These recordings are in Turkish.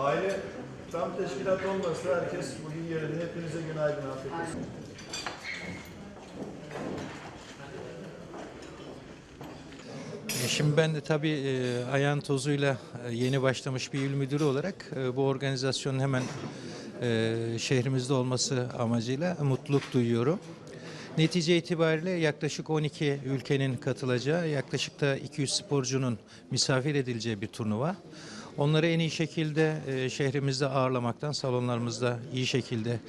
Aile tam teşkilat olmasa herkes bugün yerinde. Hepinize günaydın. Afiyet olsun. E, Şimdi ben de tabii e, ayağın tozuyla e, yeni başlamış bir il müdürü olarak e, bu organizasyonun hemen e, şehrimizde olması amacıyla mutluluk duyuyorum. Netice itibariyle yaklaşık 12 ülkenin katılacağı, yaklaşık da 200 sporcunun misafir edileceği bir turnuva. Onları en iyi şekilde e, şehrimizde ağırlamaktan, salonlarımızda iyi şekilde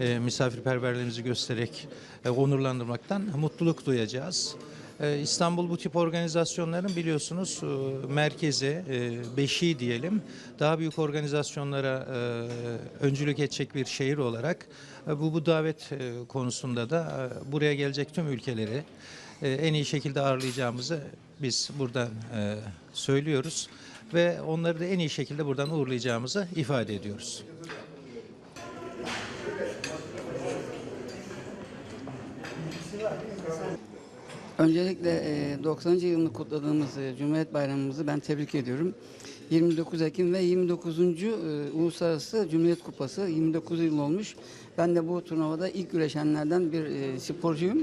e, misafirperverliğimizi göstererek e, onurlandırmaktan mutluluk duyacağız. Ee, İstanbul bu tip organizasyonların biliyorsunuz e, merkezi, e, beşiği diyelim, daha büyük organizasyonlara e, öncülük edecek bir şehir olarak e, bu bu davet e, konusunda da e, buraya gelecek tüm ülkeleri e, en iyi şekilde ağırlayacağımızı biz buradan e, söylüyoruz ve onları da en iyi şekilde buradan uğurlayacağımızı ifade ediyoruz. Öncelikle e, 90. yılını kutladığımız e, Cumhuriyet Bayramımızı ben tebrik ediyorum. 29 Ekim ve 29. e, Uluslararası Cumhuriyet Kupası 29 yıl olmuş. Ben de bu turnuvada ilk güreşenlerden bir e, sporcuyum.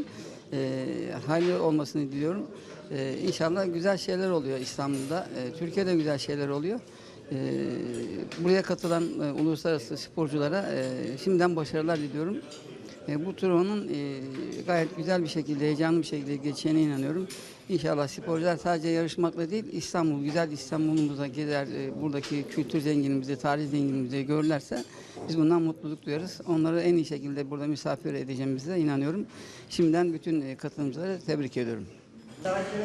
E, hayırlı olmasını diliyorum. E, inşallah güzel şeyler oluyor İstanbul'da. E, Türkiye'de güzel şeyler oluyor. E, buraya katılan e, uluslararası sporculara e, şimdiden başarılar diliyorum. E, bu turnuvanın e, gayet güzel bir şekilde, heyecanlı bir şekilde geçeceğine inanıyorum. İnşallah sporcular sadece yarışmakla değil, İstanbul, güzel İstanbul'umuza gider, e, buradaki kültür zenginimizi, tarih zenginimizi görürlerse biz bundan mutluluk duyarız. Onları en iyi şekilde burada misafir edeceğimize inanıyorum. Şimdiden bütün e, katılımcıları tebrik ediyorum. Savaşta